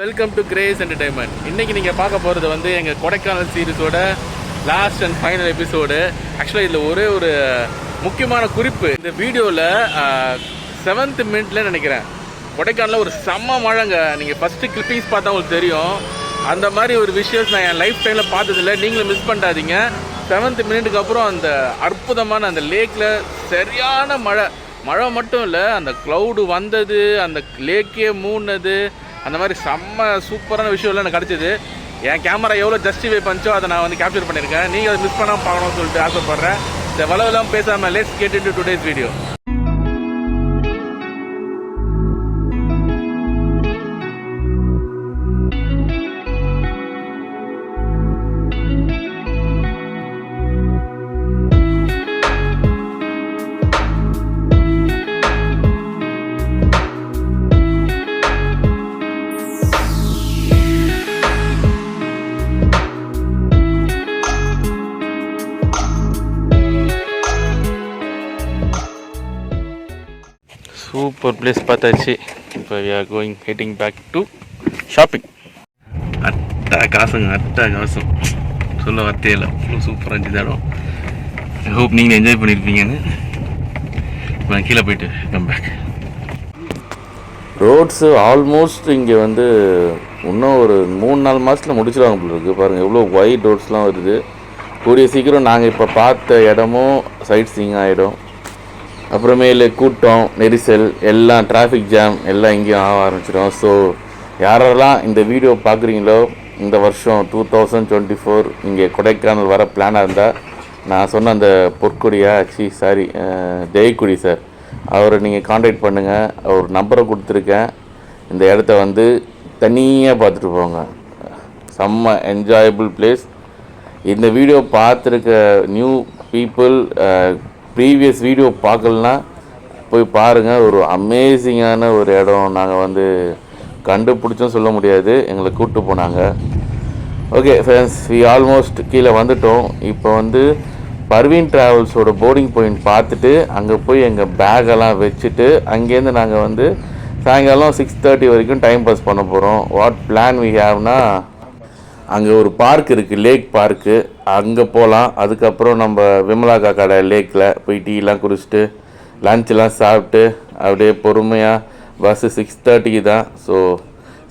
Welcome to grace entertainment இன்னைக்கு நீங்கள் பார்க்க போகிறது வந்து எங்கள் கொடைக்கானல் சீரிஸோட லாஸ்ட் அண்ட் ஃபைனல் எபிசோடு ஆக்சுவலாக இதில் ஒரே ஒரு முக்கியமான குறிப்பு. இந்த வீடியோவில் செவன்த் மினிட்ல நினைக்கிறேன். கொடைக்கானலில் ஒரு செம்ம மழைங்க. நீங்கள் ஃபஸ்ட்டு கிளிப்பிங்ஸ் பார்த்தா உங்களுக்கு தெரியும். அந்த மாதிரி ஒரு விஷயஸ் நான் என் லைஃப் டைமில் பார்த்ததில்ல. நீங்களும் மிஸ் பண்ணாதீங்க. செவன்த் மினிட்டுக்கு அப்புறம் அந்த அற்புதமான அந்த லேக்கில் சரியான மழை. மழை மட்டும் இல்லை அந்த க்ளவுடு வந்தது அந்த லேக்கே மூடினது அந்த மாதிரி செம்ம சூப்பரான விஷயம்லாம் எனக்கு கிடச்சிது. என் கேமரா எவ்வளோ ஜஸ்டிஃபை பண்ணிச்சோ அதை நான் வந்து கேப்சர் பண்ணியிருக்கேன். நீங்கள் அதை மிஸ் பண்ணாமல் பார்க்கணும்னு சொல்லிட்டு ஆசைப்பட்றேன். இந்த வளவெல்லாம் பேசாமல் let's get in today's video பார்த்தாச்சு இப்போ we are going heading back to shopping அட்டா காசுங்க அட்டா காசும் சொல்ல வார்த்தையே இல்லை அவ்வளோ சூப்பராக இருந்துச்சு இடம் ஐ ஹோப் நீங்கள் என்ஜாய் பண்ணியிருப்பீங்கன்னு நான் கீழே போயிட்டு கம் பேக் ரோட்ஸு ஆல்மோஸ்ட் இங்கே வந்து இன்னும் ஒரு மூணு நாலு மாதத்தில் முடிச்சிடுவாங்க போல இருக்குது பாருங்கள் எவ்வளோ ஒயிட் ரோட்ஸ்லாம் வருது. கூடிய சீக்கிரம் நாங்கள் இப்போ பார்த்த இடமும் சைட் சீங் ஆகிடும் அப்புறமேலு கூட்டம் நெரிசல் எல்லாம் டிராஃபிக் ஜாம் எல்லாம் இங்கேயும் ஆக ஆரம்பிச்சிடும் ஸோ யாரெல்லாம் இந்த வீடியோ பார்க்குறீங்களோ இந்த வருஷம் டூ தௌசண்ட் டுவெண்ட்டி ஃபோர் இங்கே கொடைக்கானல் வர பிளானாக இருந்தால் நான் சொன்ன அந்த பொற்கொடியா சி சாரி ஜெயக்குடி சார் அவரை நீங்கள் காண்டாக்ட் பண்ணுங்கள் அவர் நம்பரை கொடுத்துருக்கேன். இந்த இடத்த வந்து தனியாக பார்த்துட்டு போங்க. செம்ம என்ஜாயபிள் பிளேஸ் இந்த வீடியோ பார்த்துருக்க நியூ பீப்புள் ப்ரீவியஸ் வீடியோ பார்க்கலனா போய் பாருங்கள் ஒரு அமேசிங்கான ஒரு இடம். நாங்கள் வந்து கண்டுபிடிச்சும் சொல்ல முடியாது. எங்களை கூப்பிட்டு போனாங்க. ஓகே ஃப்ரெண்ட்ஸ் வி ஆல்மோஸ்ட் கீழே வந்துட்டோம். இப்போ வந்து பர்வீன் ட்ராவல்ஸோட போர்டிங் பாயிண்ட் பார்த்துட்டு அங்கே போய் எங்கள் பேக்கெல்லாம் வச்சுட்டு அங்கேருந்து நாங்கள் வந்து சாயங்காலம் சிக்ஸ் தேர்ட்டி வரைக்கும் டைம் பாஸ் பண்ண போகிறோம் வாட் பிளான் வி ஹேவ்னா அங்கே ஒரு பார்க் இருக்குது லேக் பார்க்கு அங்கே போகலாம் அதுக்கப்புறம் நம்ம விமலாக்கா கடை லேக்கில் போய் டீலாம் குடிச்சிட்டு லஞ்செலாம் சாப்பிட்டு அப்படியே பொறுமையாக பஸ்ஸு சிக்ஸ் தேர்ட்டிக்கு தான். ஸோ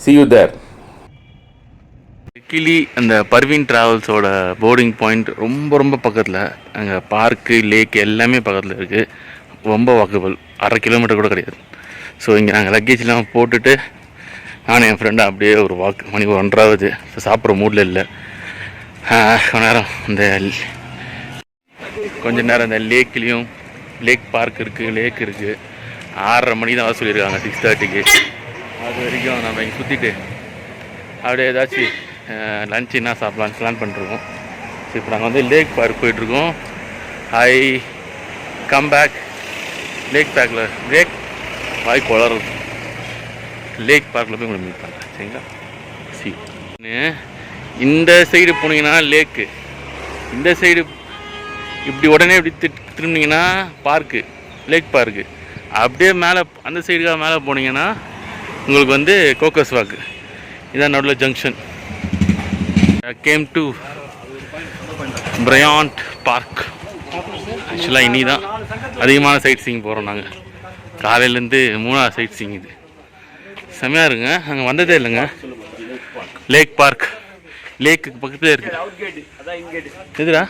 see யூ தேர் கிளி அந்த பர்வீன் ட்ராவல்ஸோட போர்டிங் பாயிண்ட் ரொம்ப ரொம்ப பக்கத்தில். அங்கே பார்க்கு லேக் எல்லாமே பக்கத்தில் இருக்குது ரொம்ப வாக்கபிள் அரை கிலோமீட்டர் கூட கிடையாது. ஸோ இங்கே நாங்கள் லக்கேஜ்லாம் போட்டுட்டு நானும் என் ஃப்ரெண்டும் அப்படியே ஒரு வாக் மணி ஒன்றாவது. இப்போ சாப்பிட்ற மூடில் இல்லை. கொஞ்ச நேரம் இந்த கொஞ்ச நேரம் இந்த லேக்லேயும் லேக் பார்க் இருக்குது லேக் இருக்குது ஆறரை மணி தான் வர சொல்லியிருக்காங்க சிக்ஸ் தேர்ட்டிக்கு அது வரைக்கும் நம்ம இங்கே சுற்றிட்டு அப்படியே ஏதாச்சும் லன்ச் என்ன சாப்பிட்லான்னு பிளான் பண்ணிருக்கோம். ஸோ இப்போ நாங்கள் வந்து லேக் பார்க் போயிட்டுருக்கோம். ஐ கம் பேக் லேக் பேக்கில் லேக் வாய் குளறுது லேக் பார்க்கில் போய் உங்களை மீட் பண்ணுறேன் சரிங்களா? சி இந்த சைடு போனீங்கன்னா லேக்கு இந்த சைடு இப்படி உடனே இப்படி திரும்பினீங்கன்னா பார்க்கு லேக் பார்க்கு அப்படியே மேலே அந்த சைடுக்காக மேலே போனீங்கன்னா உங்களுக்கு வந்து கோக்கஸ் வாக்கு இதான் நடுவில் junction came to Bryant park ஆக்சுவலாக இனி தான் அதிகமான சைட் சீங் போகிறோம் நாங்கள் காலையிலேருந்து மூணாவது சைட் சீங் இது. செம்மையாக இருங்க அங்கே வந்ததே இல்லைங்க. லேக் பார்க் லேக்கு பக்கத்துலேயே இருக்கு. எதுடா?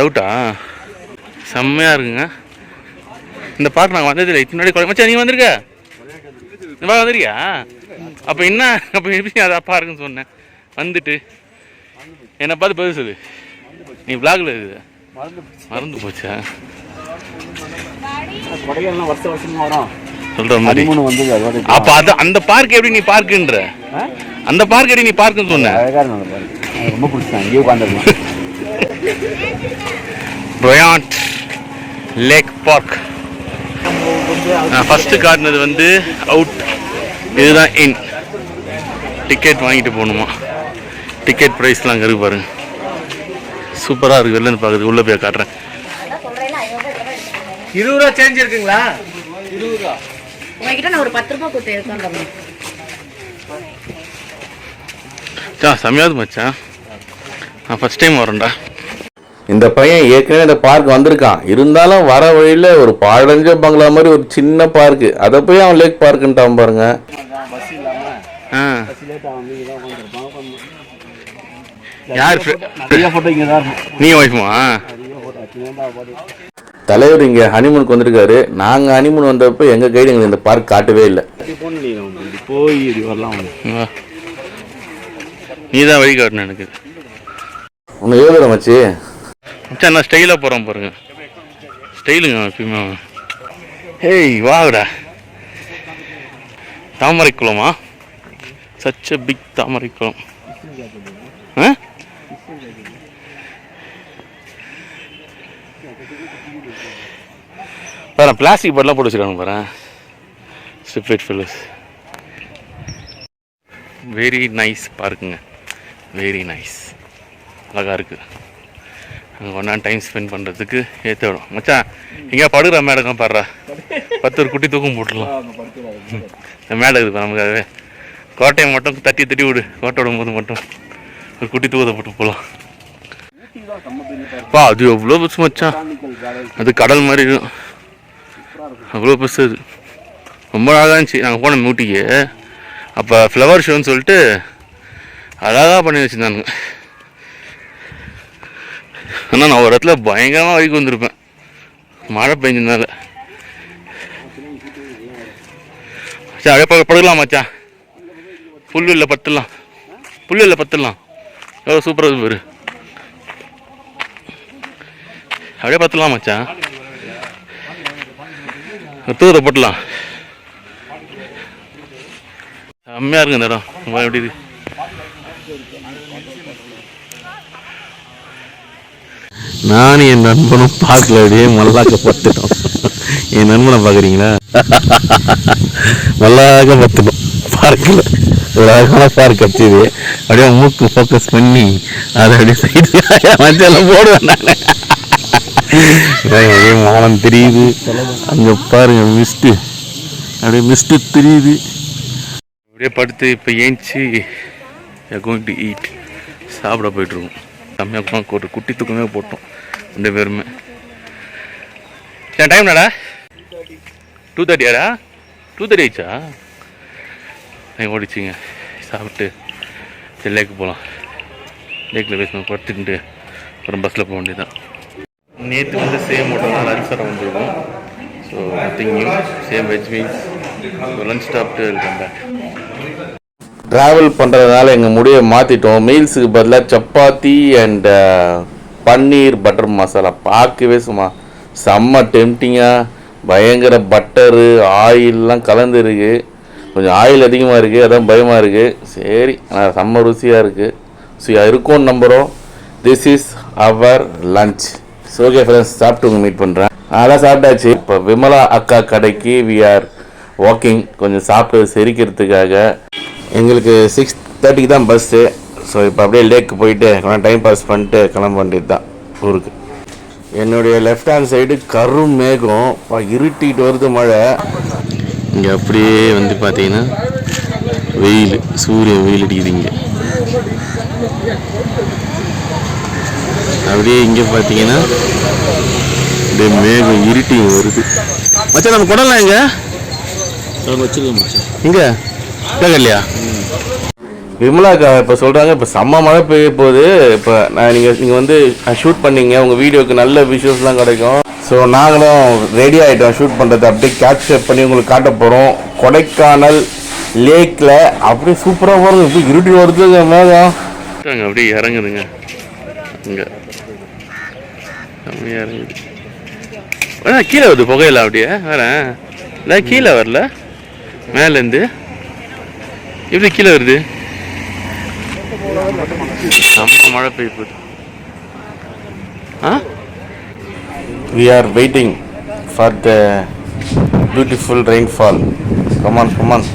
அவுட்டா செம்மையாக இருக்குங்க. இந்த பார்க் நாங்கள் வந்ததே இல்லை. முன்னாடி கொலை மச்சான் நீ வந்திருக்க? வந்திருக்கியா? அப்போ என்ன? அப்போ எப்படி அதை பார்க்குன்னு சொன்னேன். வந்துட்டு. என்னை பார்த்து பதில் சொல்லு. நீ பிளாக்ல இருக்குது மறந்து போச்சா. சொல்கிற மாதிரி அப்போ அது அந்த பார்க் எப்படி நீ பார்க்குன்ற அந்த பார்க் எப்படி நீ பார்க்குன்னு சொன்ன. ரொம்ப பிடிச்சேன் இங்கே உட்காந்துருக்கலாம் பிரயாண்ட் லேக் பார்க் நான் ஃபஸ்ட்டு காட்டினது வந்து அவுட் இதுதான் இன் டிக்கெட் வாங்கிட்டு போகணுமா? டிக்கெட் ப்ரைஸ்லாம் அங்கே இருக்கு பாருங்க. சூப்பராக இருக்குது வெளில பார்க்குறது உள்ளே போய் காட்டுறேன். இருபது ரூபா சேஞ்ச் இருக்குங்களா? உங்ககிட்ட நான் ஒரு பத்து ரூபாய் கொடுத்து இருக்கேன் மச்சான் செம்மையாது மச்சான். நான் ஃபஸ்ட் டைம் வரேன்டா. இந்த பையன் ஏற்கனவே இந்த பார்க் வந்திருக்கான். இருந்தாலும் வர வழியில் ஒரு பாழஞ்ச பங்களா மாதிரி ஒரு சின்ன பார்க்கு அதை போய் அவன் லேக் பார்க்குன்ட்டான் பாருங்க. ஆ. யார் நீ போட்டு தலைவர் இங்கே ஹனிமூனுக்கு வந்திருக்காரு. நாங்கள் ஹனிமூன் வந்தப்போ எங்கள் கைடு எங்களுக்கு இந்த பார்க் காட்டவே இல்லை. போய் வரலாம். நீ தான் வழி காட்டணும் எனக்கு. உன்னை எவ்வளோ மச்சி. மச்சான் நான் ஸ்டைலாக போகிறேன் பாருங்க. ஸ்டைலுங்க எப்பயுமே. ஹேய் வாங்கடா. தாமரை குளமா? சச்ச பிக் தாமரை குளம். ஆ? பாரு பிளாஸ்டிக் பாட்டிலாம் போட்டு வச்சுருக்காங்க பாரு. Strip light fillers very nice பார்க்குங்க very nice அழகாக இருக்குது அங்கே ஒன்றா டைம் ஸ்பெண்ட் பண்ணுறதுக்கு ஏற்ற விடும் மச்சான் எங்கேயா படுகிற மேடகம் பாடுறா பத்து ஒரு குட்டி தூக்கம் போட்டுடலாம். இந்த மேடை இருக்குது நமக்காகவே. கோட்டையை மட்டும் தட்டி தட்டி விடு. கோட்டை விடும்போது மட்டும் ஒரு குட்டி தூக்கத்தை போட்டு போகலாம் பா அது எவ்வளோ பெருசு மச்சான்? அது கடல் மாதிரி இருக்கும் அவ்வளோ பெருசு அது. ரொம்ப அழகாக இருந்துச்சு. நாங்கள் போனோம் ஊட்டிக்கு அப்போ ஃப்ளவர் ஷோன்னு சொல்லிட்டு அழகாக பண்ணி வச்சுருந்தானுங்க. ஆனால் நான் ஒரு இடத்துல பயங்கரமாக வரைக்கும் வந்திருப்பேன். மழை பெஞ்சதுனால. சரி அப்படியே படுக்கலாம் மச்சான். புல்லு இல்லை பத்துடலாம் புல்லு இல்லை பத்துடலாம் எவ்வளோ சூப்பராக இருக்கு பாரு அப்படியே பத்துலாம் மச்சான். தூரத்தை போட்டலாம். செம்மையாக இருக்கு இந்த இடம். எப்படி இருக்கு? நானும் என் நண்பனும் பார்க்கல அப்படியே மல்லாக்க பத்துட்டோம். என் நண்பனை பார்க்குறீங்களா? மல்லாக்க பத்துட்டோம். பார்க்கல. ஒரு அழகான பார்க் கட்சிது அப்படியே மூக்கு ஃபோக்கஸ் பண்ணி அதை அப்படியே சைடு மஞ்சள் போடுவேன் நான். அப்படியே மானம் தெரியுது. அங்கே பாருங்க மிஸ்ட்டு அப்படியே மிஸ்ட்டு தெரியுது. அப்படியே படுத்து இப்போ ஏஞ்சி கோயிங் டு ஈட் சாப்பிட போயிட்டுருக்கோம். செம்மையாக ஒரு குட்டி தூக்கமே போட்டோம். ரெண்டு பேருமே. என் டைம் என்னடா? டூ தேர்ட்டியாடா டூ தேர்ட்டி ஆயிடுச்சா? நீங்கள் ஓடிச்சிங்க. சாப்பிட்டு சரி லேக்கு போகலாம் லேக்கில் பேசணும் படுத்துட்டு அப்புறம் பஸ்ஸில் போக வேண்டியதான் நேற்று வந்து சேம் மட்டும் தான் லஞ்ச் சார் வந்திருக்கோம். So nothing new same veg means lunch lunch சாப்பிட்டு இருக்கேன் பேக் ட்ராவல் பண்ணுறதுனால எங்கள் முடியை மாற்றிட்டோம் மீல்ஸுக்கு பதிலாக chapati and uh, paneer butter masala பார்க்கவே சும்மா செம்ம டெம்டிங்காக பயங்கர பட்டரு ஆயிலெலாம் கலந்து இருக்குது கொஞ்சம் ஆயில் அதிகமாக இருக்குது அதான் பயமாக இருக்குது சரி ஆனால் செம்ம ருசியாக இருக்குது ஸோ இருக்கும்னு நம்புகிறோம் this is our lunch so okay friends சாப்பிட்டு உங்கள் மீட் பண்ணுறேன் அதெல்லாம் சாப்பிட்டாச்சு. இப்போ விமலா அக்கா கடைக்கு வி ஆர் வாக்கிங் கொஞ்சம் சாப்பிட்டு செரிக்கிறதுக்காக எங்களுக்கு சிக்ஸ் தேர்ட்டிக்கு தான் பஸ்ஸு ஸோ இப்போ அப்படியே லேக்கு போயிட்டு கொஞ்சம் டைம் பாஸ் பண்ணிட்டு கிளம்ப வேண்டியது தான் ஊருக்கு. என்னுடைய லெஃப்ட் ஹேண்ட் சைடு கரும் மேகம். பா, இருட்டிட்டு வருது மழை. இங்கே அப்படியே வந்து பார்த்தீங்கன்னா வெயில் சூரிய வெயில் அடிக்குது இங்கே. அப்படியே இங்கே பார்த்தீங்கன்னா இந்த மேகம் இருட்டி வருது. மச்சான் நம்ம குடலாம் எங்க? வச்சுருக்கோம் மச்சான். எங்க? இல்லையா விமலாக்கா இப்போ சொல்கிறாங்க இப்போ செம்ம மழை பெய்ய போகுது. இப்போ நான் நீங்கள் நீங்கள் வந்து ஷூட் பண்ணீங்க. உங்கள் வீடியோக்கு நல்ல விஷுவல்ஸ்லாம் கிடைக்கும். ஸோ நாங்களும் ரெடி ஆகிட்டோம் ஷூட் பண்ணுறது அப்படியே கேப்சர் பண்ணி உங்களுக்கு காட்ட போகிறோம் கொடைக்கானல் லேக்கில் அப்படியே சூப்பராக போகிறது இப்போ இருட்டி வருதுங்க மேகம். அப்படியே இறங்குதுங்க. அங்கே அப்படியே இறங்குது. ஆ கீழே வருது புகையில அப்படியே. வரேன். இல்லை கீழே வரல. மேலேருந்து எப்படி கீழே வருது? செம்ம மழை பெய்ய போகுது. ஆ? We are waiting for the beautiful rainfall come on come on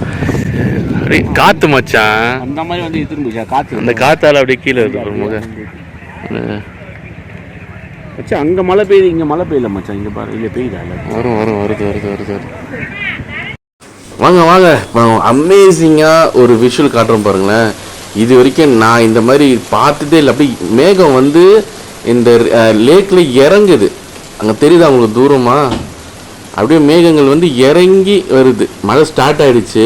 அப்படியே காற்று மச்சான். அந்த மாதிரி வந்து போச்சா காற்று அந்த காத்தால அப்படியே கீழே வருது ஒரு முக மச்சான் அங்கே மழை பெய்யுது இங்கே மழை பெய்யல மச்சான். இங்கே பாரு இல்லை பெய்யுதா? இல்லை வரும் வரும் வருது வருது வருது வருது. வாங்க வாங்க. அமேசிங்காக ஒரு விஷுவல் காட்டுறோம் பாருங்களேன். இது வரைக்கும் நான் இந்த மாதிரி பார்த்ததே இல்லை. அப்படி மேகம் வந்து இந்த லேக்கில் இறங்குது. அங்கே தெரியுதா அவங்களுக்கு தூரமாக அப்படியே மேகங்கள் வந்து இறங்கி வருது. மழை ஸ்டார்ட் ஆகிடுச்சு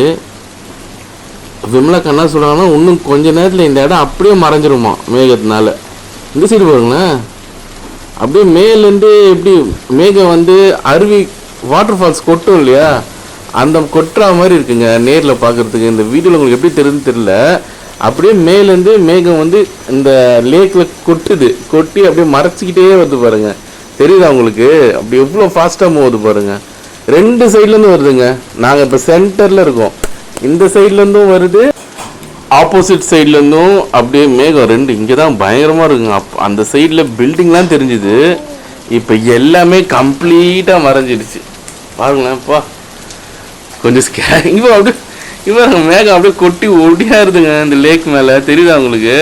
விமலா கண்ணா சொல்கிறாங்கன்னா இன்னும் கொஞ்ச நேரத்தில் இந்த இடம் அப்படியே மறைஞ்சிருமா மேகத்தினால. இந்த சைடு பாருங்களேன். அப்படியே மேலேருந்து எப்படி மேகம் வந்து அருவி வாட்டர் ஃபால்ஸ் கொட்டும் இல்லையா? அந்த கொட்டுற மாதிரி இருக்குங்க நேரில் பார்க்குறதுக்கு இந்த வீடியோவில் உங்களுக்கு எப்படி தெரியுதுன்னு தெரியல. அப்படியே மேலேருந்து மேகம் வந்து இந்த லேக்கில் கொட்டுது. கொட்டி அப்படியே மறைச்சிக்கிட்டே வருது பாருங்க. தெரியுதா உங்களுக்கு? அப்படி எவ்வளோ ஃபாஸ்ட்டாக போகுது பாருங்க. ரெண்டு சைட்லேருந்து வருதுங்க. நாங்கள் இப்போ சென்டரில் இருக்கோம். இந்த சைட்லேருந்தும் வருது. ஆப்போசிட் சைட்லேருந்தும் அப்படியே மேகம் ரெண்டு இங்கே தான் பயங்கரமாக இருக்குங்க. அப் அந்த சைடில் பில்டிங்லாம் தெரிஞ்சுது. இப்போ எல்லாமே கம்ப்ளீட்டாக மறைஞ்சிடுச்சு. பாருங்களேன்ப்பா கொஞ்சம் ஸ்கே இவன் அப்படியே இவன் மேகம் அப்படியே கொட்டி ஒடியாருதுங்க இந்த லேக் மேலே. தெரியுதா உங்களுக்கு?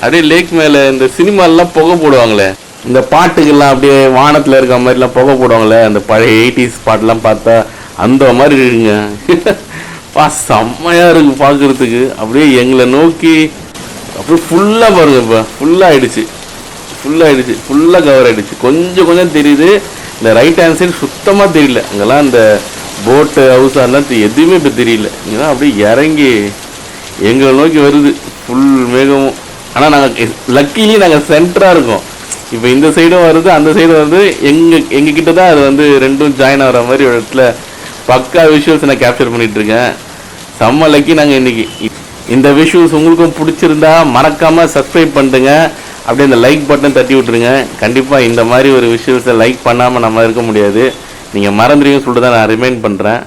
அப்படியே லேக் மேலே இந்த சினிமாலெலாம் புகை போடுவாங்களே. இந்த பாட்டுக்கெல்லாம் அப்படியே வானத்தில் இருக்க மாதிரிலாம் புகை போடுவாங்களே. அந்த பழைய எயிட்டிஸ் பாட்டெலாம் பார்த்தா அந்த மாதிரி இருக்குங்க. பா செம்மையாக இருக்கு பார்க்குறதுக்கு அப்படியே எங்களை நோக்கி அப்படியே ஃபுல்லாக பாருங்க இப்போ. ஃபுல்லாக ஆயிடுச்சு. ஃபுல்லாக ஆயிடுச்சு. ஃபுல்லாக கவர் ஆகிடுச்சு கொஞ்சம் கொஞ்சம் தெரியுது. இந்த ரைட் ஹேண்ட் சைடு சுத்தமாக தெரியல. அங்கெல்லாம் இந்த போட்டு ஹவுஸ் அதெல்லாம் எதுவுமே இப்போ தெரியல. ஏன்னா அப்படியே இறங்கி எங்களை நோக்கி வருது. ஃபுல் மேகமும். ஆனால் நாங்கள் லக்கிலி நாங்கள் சென்டராக இருக்கோம். இப்போ இந்த சைடும் வருது அந்த சைடும் வருது. எங்கள் எங்கள் கிட்ட தான் அது வந்து ரெண்டும் ஜாயின் ஆகிற மாதிரி ஒரு இடத்துல பக்கா விஷுவல்ஸ் நான் கேப்சர் பண்ணிகிட்டு இருக்கேன். செம்ம லக்கி நாங்கள் இன்றைக்கி இந்த விஷுவல்ஸ் உங்களுக்கும் பிடிச்சிருந்தா மறக்காமல் சப்ஸ்கிரைப் பண்ணுங்க. அப்படியே இந்த லைக் பட்டன் தட்டி விட்டுருங்க. கண்டிப்பாக இந்த மாதிரி ஒரு விஷுவல்ஸை லைக் பண்ணாமல் நம்ம இருக்க முடியாது. நீங்கள் மறந்துடுவீங்கன்னு சொல்லிட்டு தான் நான் ரிமைண்ட் பண்ணுறேன்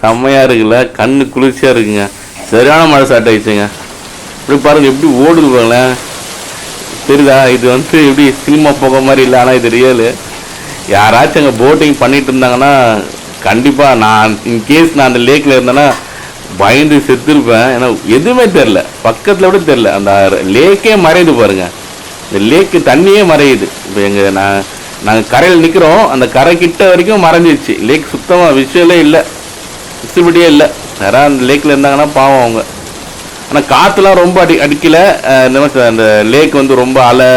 செம்மையாக இருக்குல்ல? கண்ணு குளிர்ச்சியாக இருக்குங்க. சரியான மழை ஸ்டார்ட் ஆகிடுச்சுங்க இப்படி பாருங்க எப்படி ஓடுது பாருங்களேன். தெரியுதா? இது வந்து எப்படி சினிமா போக மாதிரி இல்லை ஆனால் இது ரியலு யாராச்சும் அங்கே போட்டிங் பண்ணிட்டு இருந்தாங்கன்னா கண்டிப்பாக நான் இன்கேஸ் நான் அந்த லேக்கில் இருந்தேன்னா பயந்து செத்துருப்பேன். ஏன்னா எதுவுமே தெரில பக்கத்தில் கூட தெரில அந்த லேக்கே மறையுது பாருங்கள் இந்த லேக்கு தண்ணியே மறையுது. இப்போ எங்கள் நான் நாங்கள் கரையில் நிற்கிறோம் அந்த கரை கிட்ட வரைக்கும் மறைஞ்சிருச்சு. லேக் சுத்தமாக விஷயமே இல்லை. விசிபிலிட்டியே இல்லை. யாராவது அந்த லேக்கில் இருந்தாங்கன்னா பாவம் அவங்க. ஆனால் காற்றுலாம் ரொம்ப அடி அடிக்கலை. இந்த மாதிரி அந்த லேக் வந்து ரொம்ப அலை.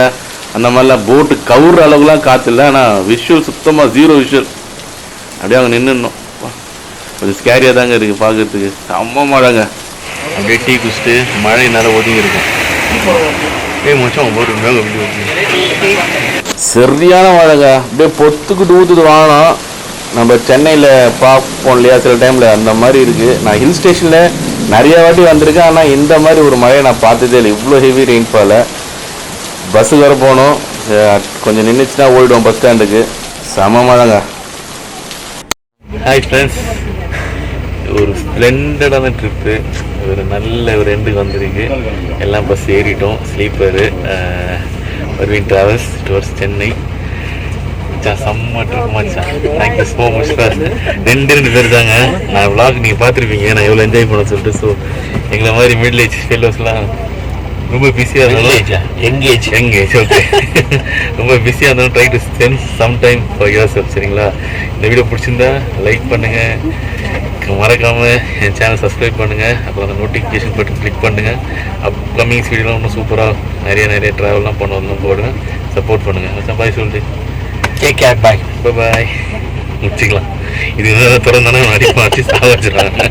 அந்த மாதிரிலாம் போட்டு கவுற அளவுக்குலாம் காற்று இல்லை. ஆனால் விஷுவல் சுத்தமாக ஜீரோ விஷுவல் அப்படியே அவங்க நின்றுணும் கொஞ்சம் ஸ்கேரியாக தாங்க இருக்குது பார்க்குறதுக்கு செம்ம மழைங்க. அப்படியே டீ குடிச்சிட்டு மழை நிறைய ஒதுங்கி இருக்கும் ஏய் மச்சான் ஒரு சரியான மழைங்க. அப்படியே பொத்துக்கிட்டு ஊற்றுது வாங்கினோம் நம்ம சென்னையில் பார்ப்போம் இல்லையா சில டைமில் அந்த மாதிரி இருக்குது நான் ஹில் ஸ்டேஷனில் நிறைய வாட்டி வந்திருக்கேன். ஆனால் இந்த மாதிரி ஒரு மழையை நான் பார்த்ததே இல்லை. இவ்வளோ ஹெவி ரெயின்ஃபாலை பஸ்ஸு வர போகணும். கொஞ்சம் நின்றுச்சுன்னா ஓடிடுவோம் பஸ் ஸ்டாண்டுக்கு செம மழைங்க. ஹாய் ஃப்ரெண்ட்ஸ் ஒரு ஸ்ப்ளெண்டடான ட்ரிப்பு ஒரு நல்ல ஒரு எண்டுக்கு வந்திருக்கு. எல்லாம் bus ஏறிட்டோம் sleeper Parveen travels tours Chennai மச்சான் செம்ம ட்ரிப் மச்சான் தேங்க்யூ ஸோ மச் ஃபார் ரெண்டு ரெண்டு பேர் தாங்க. நான் vlog நீங்கள் பார்த்துருப்பீங்க. நான் எவ்வளோ என்ஜாய் பண்ண சொல்லிட்டு ஸோ எங்களை மாதிரி மிடில் ஏஜ் ஃபெல்லோஸ்லாம் ரொம்ப பிஸியாக இருந்தாலும் எங்கேஜ் எங்கேஜ் ஓகே ரொம்ப பிஸியாக இருந்தாலும் try to spend some time for your self சரிங்களா? இந்த வீடியோ பிடிச்சிருந்தா லைக் பண்ணுங்கள் மறக்காமல் என் சேனல் சப்ஸ்கிரைப் பண்ணுங்கள் அப்புறம் அந்த நோட்டிஃபிகேஷன் பட்டன் கிளிக் பண்ணுங்கள் அப்கமிங்ஸ் வீடியோலாம் இன்னும் சூப்பராக நிறைய நிறைய ட்ராவல்லாம் பண்ண வந்து போடுவேன் சப்போர்ட் பண்ணுங்கள் பாய் சொல்லிட்டு. டேக் கேர் பாய் பாய் முடிச்சிக்கலாம். இது திறந்தானே அடிப்பாச்சு சாவச்சிடறாங்க